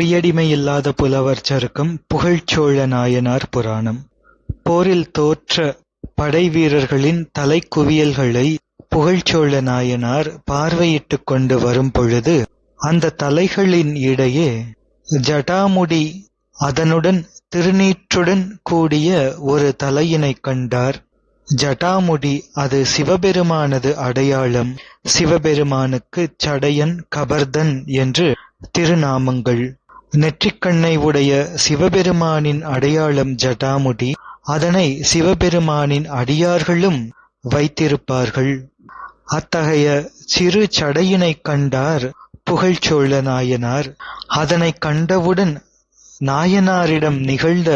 பொய்யடிமையில்லாத புலவர் சருக்கம் புகழ்ச்சோழ நாயனார் புராணம். போரில் தோற்ற படைவீரர்களின் தலைக்குவியல்களை புகழ்ச்சோழ நாயனார் பார்வையிட்டுக் கொண்டு வரும்பொழுது அந்த தலைகளின் இடையே ஜடாமுடி அதனுடன் திருநீற்றுடன் கூடிய ஒரு தலையினைக் கண்டார். ஜடாமுடி அது சிவபெருமானது அடையாளம். சிவபெருமானுக்குச் சடையன் கபர்தன் என்று திருநாமங்கள். நெற்றிக்கண்ணை உடைய சிவபெருமானின் அடையாளம் ஜடாமுடி அதனை சிவபெருமானின் அடியார்களும் வைத்திருப்பார்கள். அத்தகைய சிறு சடையினைக் கண்டார் புகழ்ச்சோழ நாயனார். அதனைக் கண்டவுடன் நாயனாரிடம் நிகழ்ந்த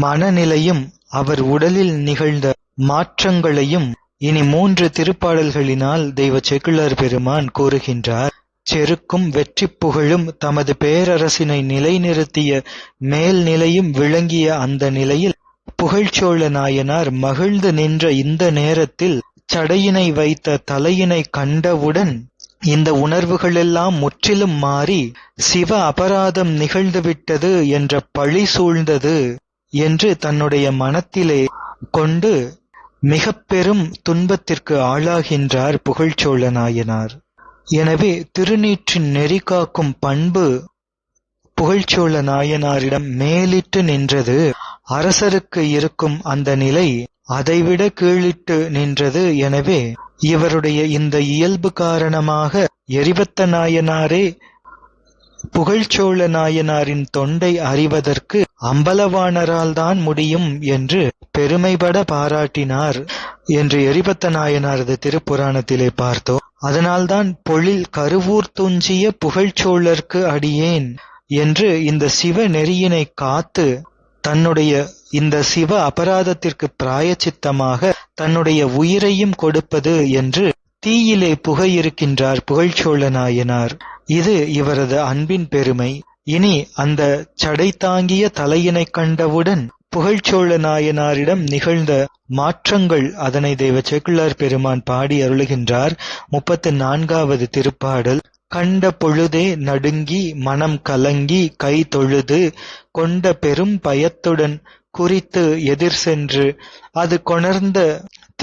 மனநிலையும் அவர் உடலில் நிகழ்ந்த மாற்றங்களையும் இனி மூன்று திருப்பாடல்களினால் தெய்வ செக்குள்ளார் பெருமான் கூறுகின்றார். செருக்கும் வெற்றிப் புகழும் தமது பேரரசினை நிலைநிறுத்திய மேல் நிலையும் விளங்கிய அந்த நிலையில் புகழ்ச்சோழ நாயனார் மகிழ்ந்து நின்ற இந்த நேரத்தில் சடையினை வைத்த தலையினை கண்டவுடன் இந்த உணர்வுகளெல்லாம் முற்றிலும் மாறி சிவ அபராதம் நிகழ்ந்துவிட்டது என்ற பழி சூழ்ந்தது என்று தன்னுடைய மனத்திலே கொண்டு மிக பெரும் துன்பத்திற்கு ஆளாகின்றார் புகழ்ச்சோழ நாயனார். எனவே திருநீற்றின் நெறி காக்கும் பண்பு புகழ்ச்சோழ நாயனாரிடம் மேலிட்டு நின்றது. அரசருக்கு இருக்கும் அந்த நிலை அதைவிட கீழிட்டு நின்றது. எனவே இவருடைய இந்த இயல்பு காரணமாக எரிபத்த நாயனாரே புகழ்ச்சோழ நாயனாரின் தொண்டை அறிவதற்கு அம்பலவாணரால் தான் முடியும் என்று பெருமைபட பாராட்டினார் என்று எரிபத்த நாயனாரது திருப்புராணத்திலே பார்த்தோம். அதனால்தான் பொழில் கருவூர் துஞ்சிய புகழ்ச்சோழர்க்கு அடியேன் என்று இந்த சிவ நெறியினை காத்து தன்னுடைய இந்த சிவ அபராதத்திற்கு பிராயச்சித்தமாக தன்னுடைய உயிரையும் கொடுப்பது என்று தீயிலே புகையிருக்கின்றார் புகழ்ச்சோழ நாயனார் இது இவரது அன்பின் பெருமை. இனி அந்த சடை தாங்கிய தலையினைக் கண்டவுடன் புகழ்ச்சோழ நாயனாரிடம் நிகழ்ந்த மாற்றங்கள் அதனை தெய்வ செக்குள்ளார் பெருமான் பாடி அருளுகின்றார். முப்பத்து நான்காவது திருப்பாடல். கண்ட பொழுதே நடுங்கி மனம் கலங்கி கை தொழுது கொண்ட பெரும் பயத்துடன் குறித்து எதிர் சென்று அது கொணர்ந்த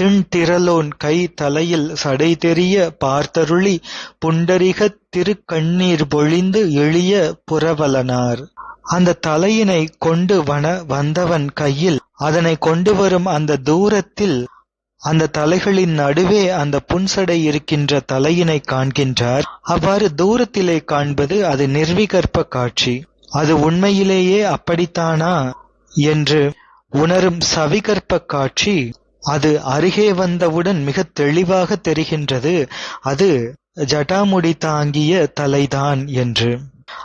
திண்திரலோன் கை தலையில் சடை தெரிய பார்த்தருளி புண்டரிகத் திருக்கண்ணீர் பொழிந்து எளிய புரவலனார். அந்த தலையினை கொண்டு வன வந்தவன் கையில் அதனை கொண்டு வரும் அந்த தூரத்தில் அந்த தலைகளின் நடுவே அந்த புன்சடை இருக்கின்ற தலையினை காண்கின்றார். அவ்வாறு தூரத்திலே காண்பது அது நிர்விகற்ப காட்சி. அது உண்மையிலேயே அப்படித்தானா என்று உணரும் சவிகற்ப காட்சி. அது அருகே வந்தவுடன் மிக தெளிவாக தெரிகின்றது. அது ஜடாமுடி தாங்கிய தலைதான் என்று.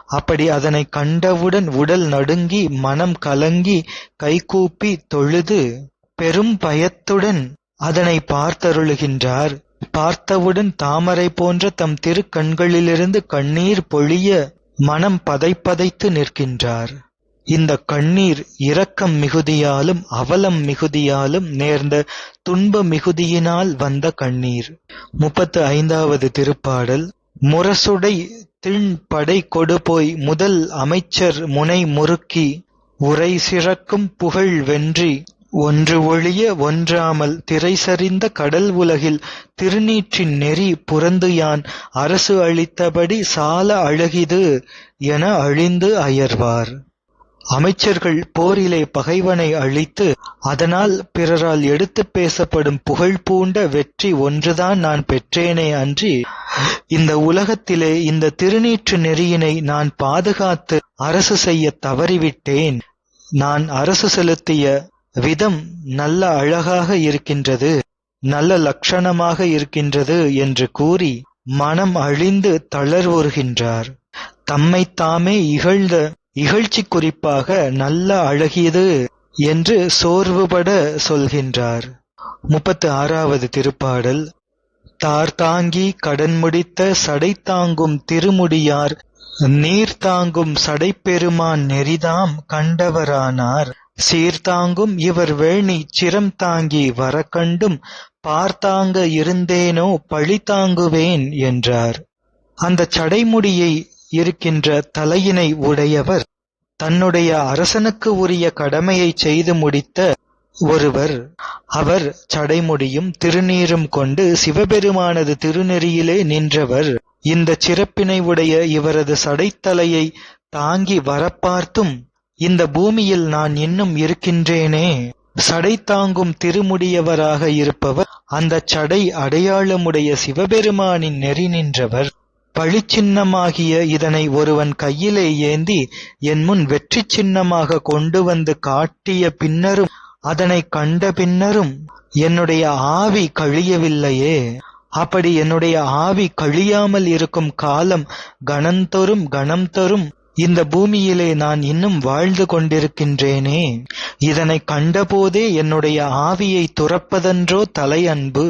அப்படி அதனை கண்டவுடன் உடல் நடுங்கி மனம் கலங்கி கைகூப்பி தொழுது பெரும் பயத்துடன் அதனை பார்த்தருளுகின்றார். பார்த்தவுடன் தாமரை போன்ற தம் திருக்கண்களிலிருந்து கண்ணீர் பொழிய மனம் பதைப்பதைத்து நிற்கின்றார். இந்த கண்ணீர் இரக்கம் மிகுதியாலும் அவலம் மிகுதியாலும் நேர்ந்த துன்ப மிகுதியினால் வந்த கண்ணீர். முப்பத்து ஐந்தாவது திருப்பாடல் முரசுடை திண்படை கொடுபோய் முதல் அமைச்சர் முனை முறுக்கி உரை சிறக்கும் புகழ் வென்றி ஒன்று ஒழிய ஒன்றாமல் திரைசறிந்த கடல் உலகில் திருநீற்றின் நெறி புரந்து யான் அரசு அளித்தபடி சால அழகிது என அழிந்து அயர்வார். அமைச்சர்கள் போரிலே பகைவனை அழித்து அதனால் பிறரால் எடுத்துப் பேசப்படும் புகழ் பூண்ட வெற்றி ஒன்றுதான் நான் பெற்றேனே அன்றி இந்த உலகத்திலே இந்த திருநீற்று நெறியினை நான் பாதுகாத்து அரசு செய்ய தவறிவிட்டேன். நான் அரசு செலுத்திய விதம் நல்ல அழகாக இருக்கின்றது நல்ல லட்சணமாக இருக்கின்றது என்று கூறி மனம் அழிந்து தளர்வுறுகின்றார். தம்மைத்தாமே இகழ்ந்த இகழ்ச்சி குறிப்பாக நல்ல அழகியது என்று சோர்வுபட சொல்கின்றார். முப்பத்து ஆறாவது திருப்பாடல். தார் தாங்கி கடன் முடித்த சடை தாங்கும் திருமுடியார் நீர் தாங்கும் சடைப்பெருமான் நெறிதாம் கண்டவரானார். சீர்தாங்கும் இவர் வேணி சிரம் தாங்கி வரக்கண்டும் பார்த்தாங்க இருந்தேனோ பழி தாங்குவேன் என்றார். அந்த சடைமுடியை இருக்கின்ற தலையினை உடையவர் தன்னுடைய அரசனுக்கு உரிய கடமையைச் செய்து முடித்த ஒருவர் அவர் சடைமுடியும் திருநீரும் கொண்டு சிவபெருமானது திருநெறியிலே நின்றவர். இந்தச் சிறப்பினை உடைய இவரது சடைத்தலையை தாங்கி வரப்பார்த்தும் இந்த பூமியில் நான் இன்னும் இருக்கின்றேனே. சடை தாங்கும் திருமுடியவராக இருப்பவர் அந்தச் சடை அடையாளமுடைய சிவபெருமானின் நெறி நின்றவர். பழிச்சின்னமாகிய இதனை ஒருவன் கையிலே ஏந்தி என் முன் வெற்றி சின்னமாக கொண்டு வந்து காட்டிய பின்னரும் அதனைக் கண்ட பின்னரும் என்னுடைய ஆவி கழியவில்லையே. அப்படி என்னுடைய ஆவி கழியாமல் இருக்கும் காலம் கணந்தொரும் கணம் தரும் இந்த பூமியிலே நான் இன்னும் வாழ்ந்து கொண்டிருக்கின்றேனே. இதனைக் கண்டபோதே என்னுடைய ஆவியை துறப்பதென்றோ தலை அன்பு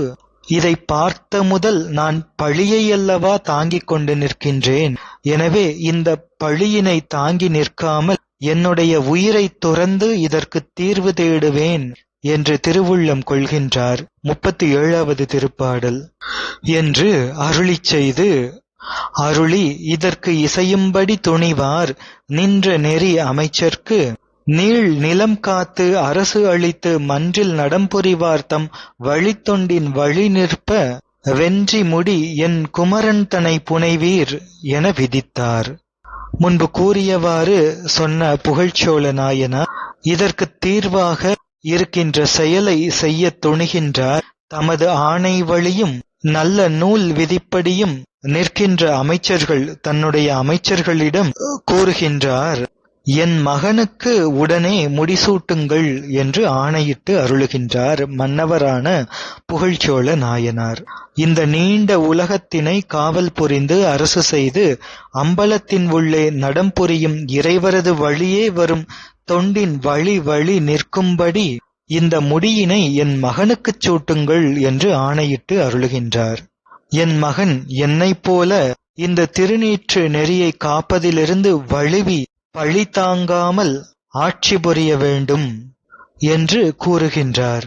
இதை பார்த்த முதல் நான் பழியையல்லவா தாங்கிக் கொண்டு நிற்கின்றேன். எனவே இந்த பழியினை தாங்கி நிற்காமல் என்னுடைய உயிரைத் துறந்து இதற்குத் தீர்வு தேடுவேன் என்று திருவுள்ளம் கொள்கின்றார் முப்பத்தி ஏழாவது திருப்பாடல். என்று அருளிச் செய்து அருளி இதற்கு இசையும்படி துணிவார் நின்ற நெறி அமைச்சர்க்கு நீள் நிலம் காத்து அரசு அளித்து மன்றில் நடம்புரிவார் தம் வழித்தொண்டின் வழி நிற்ப வென்றி முடி என் குமரன் தனை புனைவீர் என விதித்தார். முன்பு கூறியவாறு சொன்ன புகழ்ச்சோழ நாயனா இதற்குத் தீர்வாக இருக்கின்ற செயலை செய்ய துணிகின்றார். தமது ஆணை வழியும் நல்ல நூல் விதிப்படியும் நிற்கின்ற அமைச்சர்கள் தன்னுடைய அமைச்சர்களிடம் கூறுகின்றார். என் மகனுக்கு உடனே முடிசூட்டுங்கள் என்று ஆணையிட்டு அருளுகின்றார் மன்னவரான புகழ்ச்சோழ நாயனார். இந்த நீண்ட உலகத்தினை காவல் புரிந்து அரசு செய்து அம்பலத்தின் உள்ளே நடம் புரியும் இறைவரது வழியே வரும் தொண்டின் வழி வழி நிற்கும்படி இந்த முடியினை என் மகனுக்குச் சூட்டுங்கள் என்று ஆணையிட்டு அருளுகின்றார். என் மகன் என்னைப் போல இந்த திருநீற்று நெறியை காப்பதிலிருந்து வழுவி பழி தாங்காமல் ஆட்சி புரிய வேண்டும் என்று கூறுகின்றார்.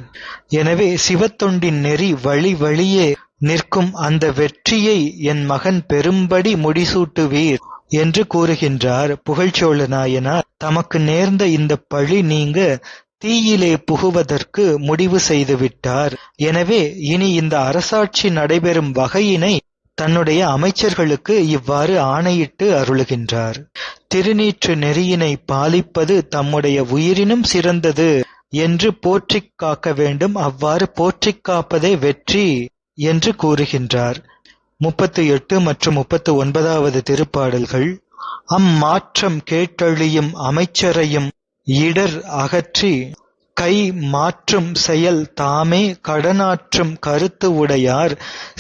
எனவே சிவத்தொண்டின் நெறி வழி வழியே நிற்கும் அந்த வெற்றியை என் மகன் பெரும்படி முடிசூட்டுவீர் என்று கூறுகின்றார் புகழ்ச்சோழ நாயனார். தமக்கு நேர்ந்த இந்த பழி நீங்க தீயிலே புகுவதற்கு முடிவு செய்துவிட்டார். எனவே இனி இந்த அரசாட்சி நடைபெறும் வகையினை தன்னுடைய அமைச்சர்களுக்கு இவ்வாறு ஆணையிட்டு அருளுகின்றார். திருநீற்று நெறியினை பாலிப்பது தம்முடைய உயிரினும் சிறந்தது என்று போற்றிக் காக்க வேண்டும். அவ்வாறு போற்றிக் காப்பதே வெற்றி என்று கூறுகின்றார். முப்பத்து எட்டு மற்றும் முப்பத்து ஒன்பதாவது திருப்பாடல்கள் அம்மாற்றம் கேட்டழியும் அமைச்சரையும் இடர் அகற்றி கை மாற்றும் செயல் தாமே கடனாற்றும் கருத்து உடையார்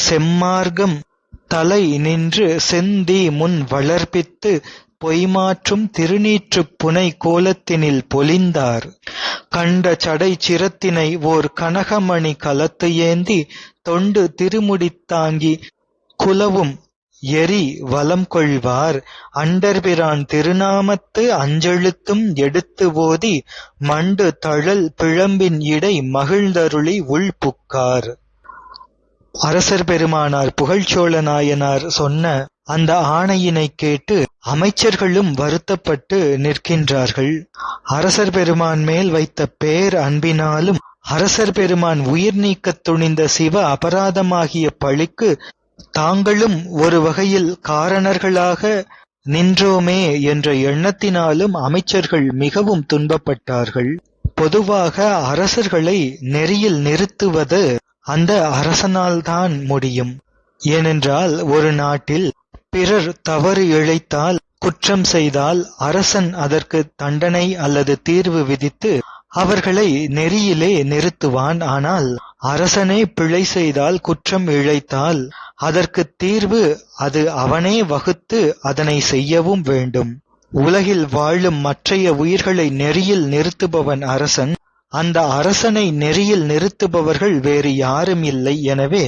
செம்மார்க்கம் தலை நின்று செந்தீ முன் வளர்ப்பித்து பொய்மாற்றும் திருநீற்றுப் புனை கோலத்தினில் பொலிந்தார். கண்ட சடை சிரத்தினை ஓர் கனகமணி கலத்து ஏந்தி தொண்டு திருமுடித்தாங்கி குலவும் எரி வலம் கொள்வார். அண்டர்பிரான் திருநாமத்து அஞ்செழுத்தும் எடுத்து ஓதி மண்டு தழல் பிழம்பின் இடை மகிழ்ந்தருளி உள் புக்கார். அரசர் பெருமானார் புகழ்ச்சோழ நாயனார் சொன்ன அந்த ஆணையினை கேட்டு அமைச்சர்களும் வருத்தப்பட்டு நிற்கின்றார்கள். அரசர் பெருமான் மேல் வைத்த பேர் அன்பினாலும் அரசர் பெருமான் உயிர் நீக்கத் துணிந்த சிவ அபராதமாகிய பழிக்கு தாங்களும் ஒரு வகையில் காரணர்களாக நின்றோமே என்ற எண்ணத்தினாலும் அமைச்சர்கள் மிகவும் துன்பப்பட்டார்கள். பொதுவாக அரசர்களை நெறியில் நிறுத்துவது அந்த அரசனால்தான் முடியும். ஏனென்றால் ஒரு நாட்டில் பிறர் தவறு இழைத்தால் குற்றம் செய்தால் அரசன் அதற்கு தண்டனை அல்லது தீர்வு விதித்து அவர்களை நெறியிலே நிறுத்துவான். ஆனால் அரசனே பிழை செய்தால் குற்றம் இழைத்தால் அதற்கு தீர்வு அது அவனே வகுத்து அதனை செய்யவும் வேண்டும். உலகில் வாழும் மற்றைய உயிர்களை நெறியில் நிறுத்துபவன் அரசன் அந்த அரசனை நெறியில் நிறுத்துபவர்கள் வேறு யாரும் இல்லை. எனவே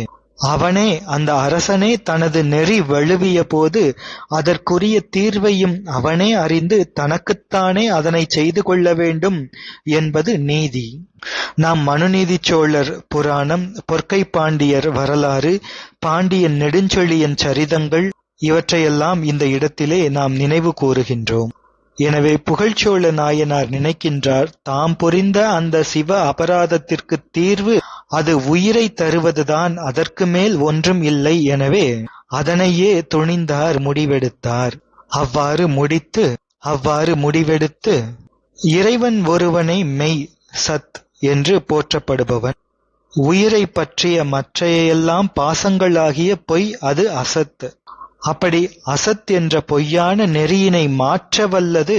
அவனே அந்த அரசனே தனது நெறி வழுவிய போது அதற்குரிய தீர்வையும் அவனே அறிந்து தனக்குத்தானே அதனை செய்து கொள்ள வேண்டும் என்பது நீதி. நாம் மனுநீதி சோழர் புராணம் பொற்கை பாண்டியர் வரலாறு பாண்டியன் நெடுஞ்செழியன் சரிதங்கள் இவற்றையெல்லாம் இந்த இடத்திலே நாம் நினைவு கூறுகின்றோம். எனவே புகழ்ச்சோழ நாயனார் நினைக்கின்றார் தாம் புரிந்த அந்த சிவ அபராதத்திற்கு தீர்வு அது உயிரை தருவதுதான் அதற்கு மேல் ஒன்றும் இல்லை. எனவே அதனையே துணிந்தார் முடிவெடுத்தார். அவ்வாறு முடித்து அவ்வாறு முடிவெடுத்து இறைவன் ஒருவனை மெய் சத் என்று போற்றப்படுபவன். உயிரை பற்றிய மற்றையெல்லாம் பாசங்களாகிய பொய் அது அசத். அப்படி அசத் என்ற பொய்யான நெறியினை மாற்ற வல்லது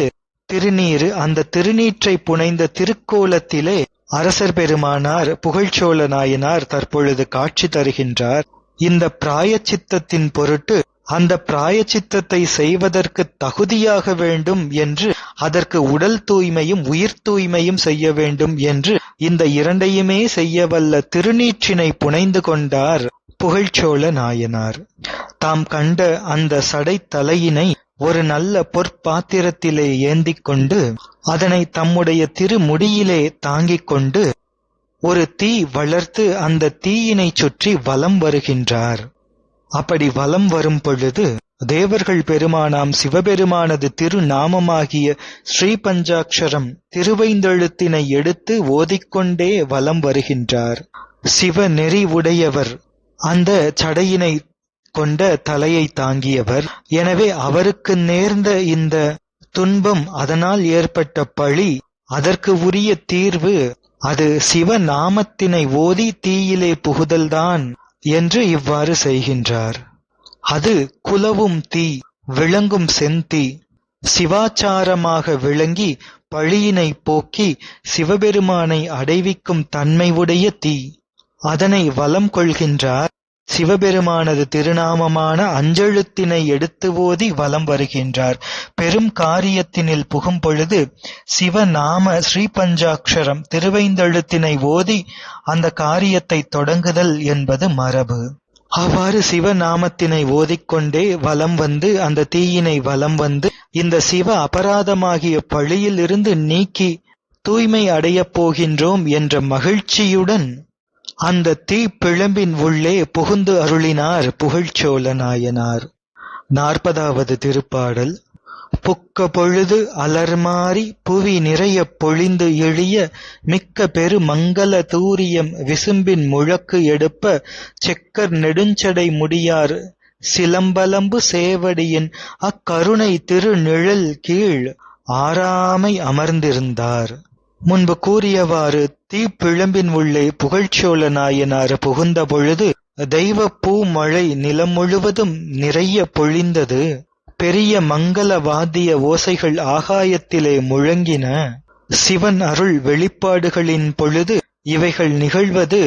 திருநீறு. அந்த திருநீற்றை புனைந்த திருக்கோலத்திலே அரசர் பெருமானார் புகழ்ச்சோழ நாயனார் தற்பொழுது காட்சி தருகின்றார். இந்த பிராயச்சித்தத்தின் பொருட்டு அந்த பிராயச்சித்தத்தை செய்வதற்கு தகுதியாக வேண்டும் என்று அதற்கு உடல் தூய்மையும் உயிர் தூய்மையும் செய்ய வேண்டும் என்று இந்த இரண்டையுமே செய்ய வல்ல திருநீற்றினை புனைந்து கொண்டார். புகழ்ச்சோழ நாயனார். தாம் கண்ட அந்த சடை தலையினை ஒரு நல்ல பொற்பாத்திரத்திலே ஏந்திக் கொண்டு அதனை தம்முடைய திருமுடியிலே தாங்கிக் கொண்டு ஒரு தீ வளர்த்து அந்த தீயினை சுற்றி வலம் வருகின்றார். அப்படி வலம் வரும் பொழுது தேவர்கள் பெருமானாம் சிவபெருமானது திருநாமமாகிய ஸ்ரீ பஞ்சாட்சரம் திருவைந்தெழுத்தினை எடுத்து ஓதிக்கொண்டே வலம் வருகின்றார். சிவ நெறி உடையவர் அந்த சடையினை கொண்ட தலையை தாங்கியவர். எனவே அவருக்கு நேர்ந்த இந்த துன்பம் அதனால் ஏற்பட்ட பழி அதற்கு உரிய தீர்வு அது சிவ நாமத்தினை ஓதி தீயிலே புகுதல்தான் என்று இவ்வாறு செய்கின்றார். அது குலவும் தீ விளங்கும் செந்தீ சிவாச்சாரமாக விளங்கி பழியினை போக்கி சிவபெருமானை அடைவிக்கும் தன்மை உடைய தீ. அதனை வலம் கொள்கின்றார். சிவபெருமானது திருநாமமான அஞ்செழுத்தினை எடுத்து ஓதி வலம் வருகின்றார். பெரும் காரியத்தினில் புகும் பொழுது சிவநாம ஸ்ரீபஞ்சாட்சரம் திருவைந்தெழுத்தினை ஓதி அந்த காரியத்தை தொடங்குதல் என்பது மரபு. அவ்வாறு சிவநாமத்தினை ஓதிக்கொண்டே வலம் வந்து அந்த தீயினை வலம் வந்து இந்த சிவ அபராதமாகிய பழியிலிருந்து நீக்கி தூய்மை அடையப் போகின்றோம் என்ற மகிழ்ச்சியுடன் அந்த தீப்பிழம்பின் உள்ளே புகுந்து அருளினார் புகழ்ச்சோழ நாயனார் நாற்பதாவது திருப்பாடல். புக்க பொழுது அலர்மாறி புவி நிறையப் பொழிந்து எழிய மிக்க பெரு மங்கள தூரியம் விசும்பின் முழக்கு எடுப்ப செக்கர் நெடுஞ்சடை முடியார் சிலம்பலம்பு சேவடியின் அக்கருணை திருநிழல் கீழ் ஆறாமை அமர்ந்திருந்தார். முன்பு கூறியவாறு தீப்பிழம்பின் உள்ளே புகழ்ச்சோழ நாயனார் புகுந்த பொழுது தெய்வ பூ மழை நிலம் முழுவதும் நிறைய பொழிந்தது. பெரிய மங்கள வாத்திய ஓசைகள் ஆகாயத்திலே முழங்கின. சிவன் அருள் வெளிப்பாடுகளின் பொழுது இவைகள் நிகழ்வது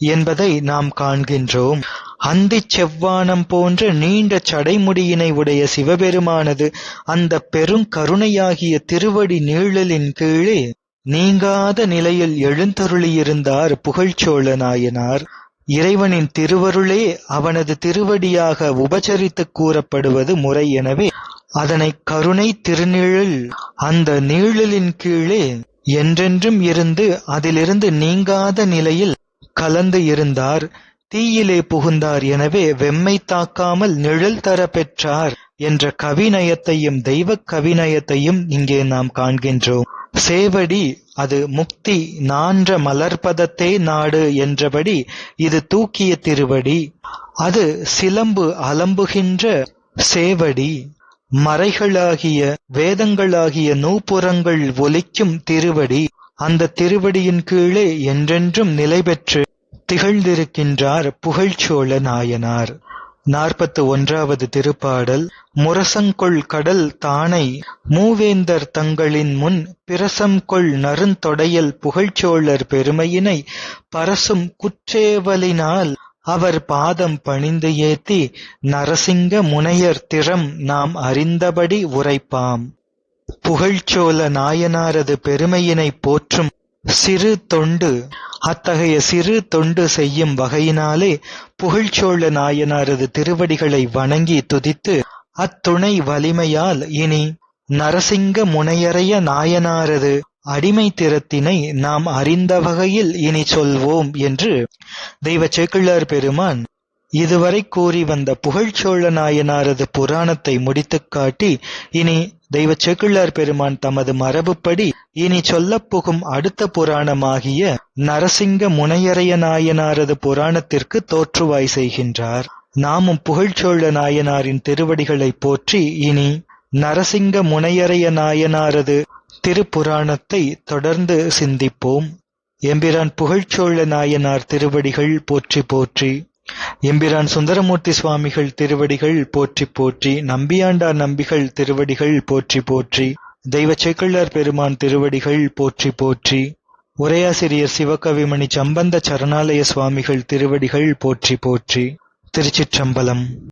என்பதை நாம் காண்கின்றோம். அந்திச் செவ்வானம் போன்ற நீண்ட சடைமுடியினை உடைய சிவபெருமானது அந்த பெருங்கருணையாகிய திருவடி நீழலின் கீழே நீங்காத நிலையில் எழுந்தருளியிருந்தார் புகழ்ச்சோழ நாயனார் இறைவனின் திருவருளே அவனது திருவடியாக உபசரித்துக் கூறப்படுவது முறை எனவே அதனை கருணை திருநிழல் அந்த நீழலின் கீழே என்றென்றும் இருந்து அதிலிருந்து நீங்காத நிலையில் கலந்து இருந்தார். தீயிலே புகுந்தார் எனவே வெம்மை தாக்காமல் நிழல் தர பெற்றார் என்ற கவிநயத்தையும் தெய்வ கவிநயத்தையும் இங்கே நாம் காண்கின்றோம். சேவடி அது முக்தி நான்ற மலர்பதத்தே நாடு என்றபடி இது தூக்கிய திருவடி. அது சிலம்பு அலம்புகின்ற சேவடி. மறைகளாகிய வேதங்களாகிய நூப்புறங்கள் ஒலிக்கும் திருவடி. அந்த திருவடியின் கீழே என்றென்றும் நிலை பெற்று திகழ்ந்திருக்கின்றார் புகழ்ச்சோழ நாயனார். நாற்பத்து ஒன்றாவது திருப்பாடல் முரசங்கொள் கடல் தானை மூவேந்தர் தங்களின் முன் பிரசம்கொள் நருந்தொடையல் புகழ்ச்சோழர் பெருமையினை பரசும் குற்றேவலினால் அவர் பாதம் பணிந்து ஏத்தி நரசிங்க முனையர் திறம் நாம் அறிந்தபடி உரைப்பாம். புகழ்ச்சோழ நாயனாரது பெருமையினை போற்றும் சிறு தொண்டு அத்தகைய சிறு தொண்டு செய்யும் வகையினாலே புகழ்ச்சோழ நாயனாரது திருவடிகளை வணங்கி துதித்து அத்துணை வலிமையால் இனி நரசிங்க முனையறைய நாயனாரது அடிமை திறத்தினை நாம் அறிந்த வகையில் இனி சொல்வோம் என்று தெய்வ சேக்கிழார் பெருமான் இதுவரை கூறி வந்த புகழ்ச்சோழ நாயனாரது புராணத்தை முடித்துக் காட்டி இனி தெய்வ செக்குள்ளார் பெருமான் தமது மரபுப்படி இனி சொல்லப்புகும் அடுத்த புராணமாகிய நரசிங்க முனையரைய நாயனாரது புராணத்திற்கு தோற்றுவாய் செய்கின்றார். நாமும் புகழ்ச்சோழ நாயனாரின் திருவடிகளை போற்றி இனி நரசிங்க முனையரைய நாயனாரது திருப்புராணத்தை தொடர்ந்து சிந்திப்போம். எம்பிரான் புகழ்ச்சோழ நாயனார் திருவடிகள் போற்றி போற்றி. எம்பிரான் சுந்தரமூர்த்தி சுவாமிகள் திருவடிகள் போற்றி போற்றி நம்பியாண்டார் நம்பிகள் திருவடிகள் போற்றி போற்றி தெய்வ சேக்கிழார் பெருமான் திருவடிகள் போற்றி போற்றி உரையாசிரியர் சிவகவிமணி சம்பந்த சரணாலய சுவாமிகள் திருவடிகள் போற்றி போற்றி. திருச்சிற்றம்பலம்.